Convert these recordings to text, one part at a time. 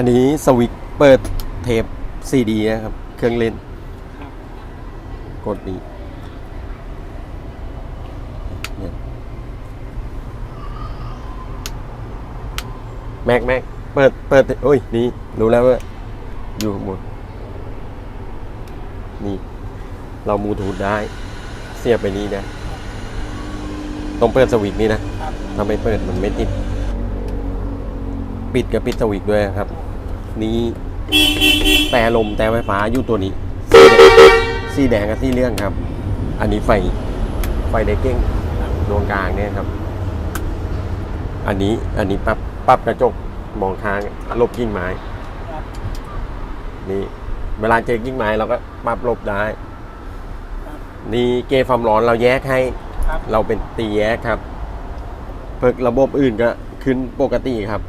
อันนี้สวิตช์เปิดเทปซีดีนะครับ เครื่องเล่นครับกดนี้เนี่ยแม็กแม็กเปิดเปิดโอ้ยนี่รู้แล้วว่า อยู่ข้างบนนี่ เรามูทูดได้ เสียบไปนี้นะต้องเปิดสวิตช์นี่นะครับถ้าไม่เปิดมันไม่ติด ปิดกับปิดสวิตช์ด้วยครับ นี้ แต่ลมแต่ไฟฟ้าอยู่ตัวนี้ สีแดงกับสีเหลืองครับ อันนี้ไฟไฟไดเก้งดวงกลางเนี่ยครับ อันนี้อันนี้ปรับปรับกระจกมองทางลบกิ่งไม้ครับนี่ เวลาเจอกิ่งไม้เราก็ปรับลบได้ครับนี่เกจความร้อนเราแยกให้ครับเราเป็นตีแยกครับเพิกระบบอื่นก็ขึ้นปกติครับ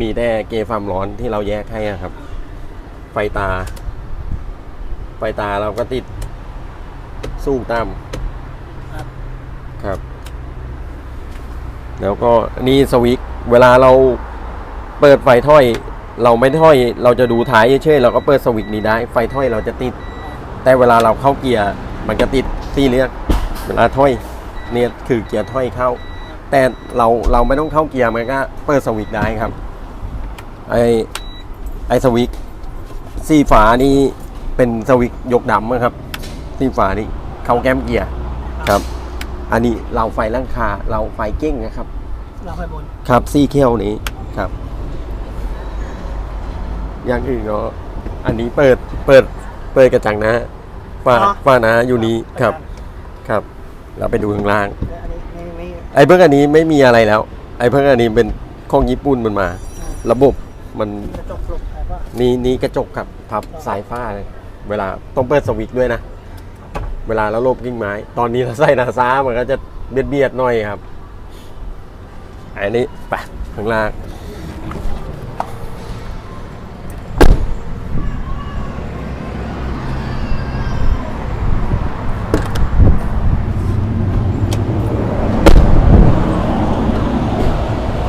มีแต่เกจความร้อนที่เราแยกให้อะครับ ไฟตา ไฟตาเราก็ติดสูงต่ครับำครับ แล้วก็นี่สวิตช์เวลาเราเปิดไฟถ้อย เราไม่ถ้อย เราจะดูท้ายเฉยๆเราก็เปิดสวิตช์นี้ได้ ไฟถ้อยเราจะติด แต่เวลาเราเข้าเกียร์มันก็ติดที่เรียกเวลาถ้อยเนี่ยคือเกียร์ถ้อยเข้า แต่เราเราไม่ต้องเข้าเกียร์มันก็เปิดสวิตช์ได้ครับ ไอไอสวิตช์สีฝานี่เป็นสวิตช์ยกดำนะครับสีฝานี่เข้าแก้มเกียร์ครับ อันนี้เราไฟล่างคาเราไฟเก้งนะครับ เราไปบนครับซี่เขี้ยวนี้ครับ อย่างอื่นก็อันนี้เปิดเปิดเปิดกระจังนะฝ้าฝ้านะอยู่นี้ครับครับ เราไปดูข้างล่างและอันนี้ไม่ไม่ไอ้เพิ่งอันนี้ไม่มีอะไรแล้ว ไอ้เพิ่งอันนี้เป็นของญี่ปุ่นมันมา ระบบ มันกระจกหลบแต่ว่านี่นี่กระจกครับพับสายฟ้าเลยเวลาต้องเปิดสวิตช์ด้วยนะ เวลาเราลบกิ่งไม้ ตอนนี้เราใส่นาซามันก็จะเบียดเบียดๆหน่อยครับ อันนี้ไปข้างล่าง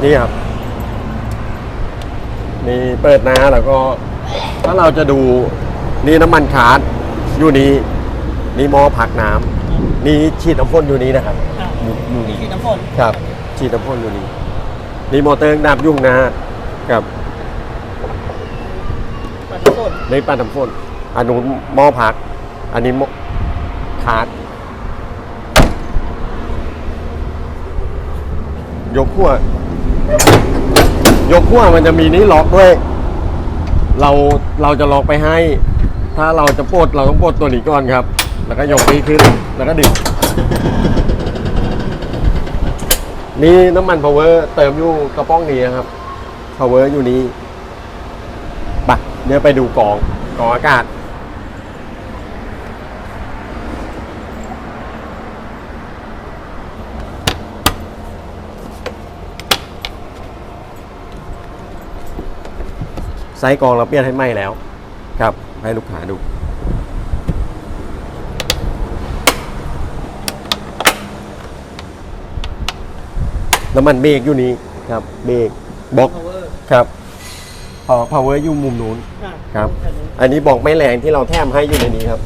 นี่ครับ นี่เปิดนะแล้วก็ ถ้าเราจะดูนี่น้ำมันคาร์ดอยู่นี้นี่หม้อผักน้ำนี่ฉีดน้ำพ่นอยู่นี้นะครับอ่าอยู่อยู่นี้ฉีดน้ำฝนครับ ฉีดน้ำพ่นอยู่นี้นี่มอเตอร์ดับยุ่งนะกับปัดน้ำฝนในปันน้ำพ่นอันนู้นหม้อผัก อันนี้หม้อคาร์ดยกขั้ว ยกขั้วมันจะมีนี่ล็อกด้วย เราเราจะล็อกไปให้ ถ้าเราจะปลดเราต้องปลดตัวนี้ก่อนครับ แล้วก็ยกนี้ขึ้นแล้วก็ดึงนี่น้ำมัน power เติมอยู่กระป๋องนี้นะครับ power อยู่นี้ไปเดี๋ยวไปดูกองกองอากาศ ไซส์กองเราเปลี่ยนให้ไหมแล้ว ครับ ให้ลูกค้าดู น้ำมันเบรกอยู่นี้ครับ เบรกบล็อกพาวเวอร์ครับพอ power อยู่มุมนู้นอ่าครับอันนี้อันนี้บอกไม่แรงที่เราแถมให้อยู่ในนี้ครับ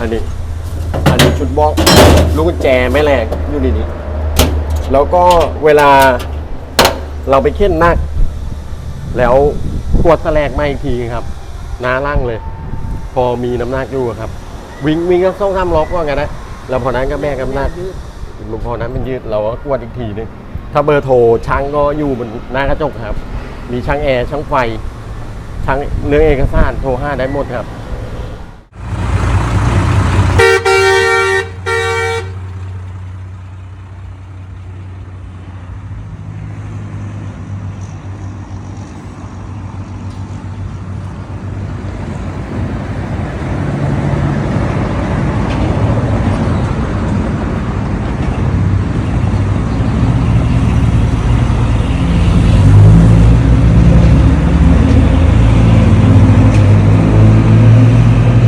อันนี้ อันนี้ชุดบล็อกลูกกุญแจไม่แรงอยู่ในนี้ แล้วก็เวลาเราไปเค้นหนักแล้ว ขวดแสลกมาอีกทีครับหน้าล่างเลย พอมีน้ำหนักอยู่ครับ วิ่งวิ่งก็ต้องทำล็อกว่าไงนะแล้วพอนั้นก็แม่กน้ำหนักหลวงพอนั้นมันยืดเราก็กวดอีกทีนึงถ้าเบอร์โทรช่างก็อยู่บนหน้ากระจกครับ มีช่างแอร์ช่างไฟช่างเนื้อเอกสารโทรห้าได้หมดครับ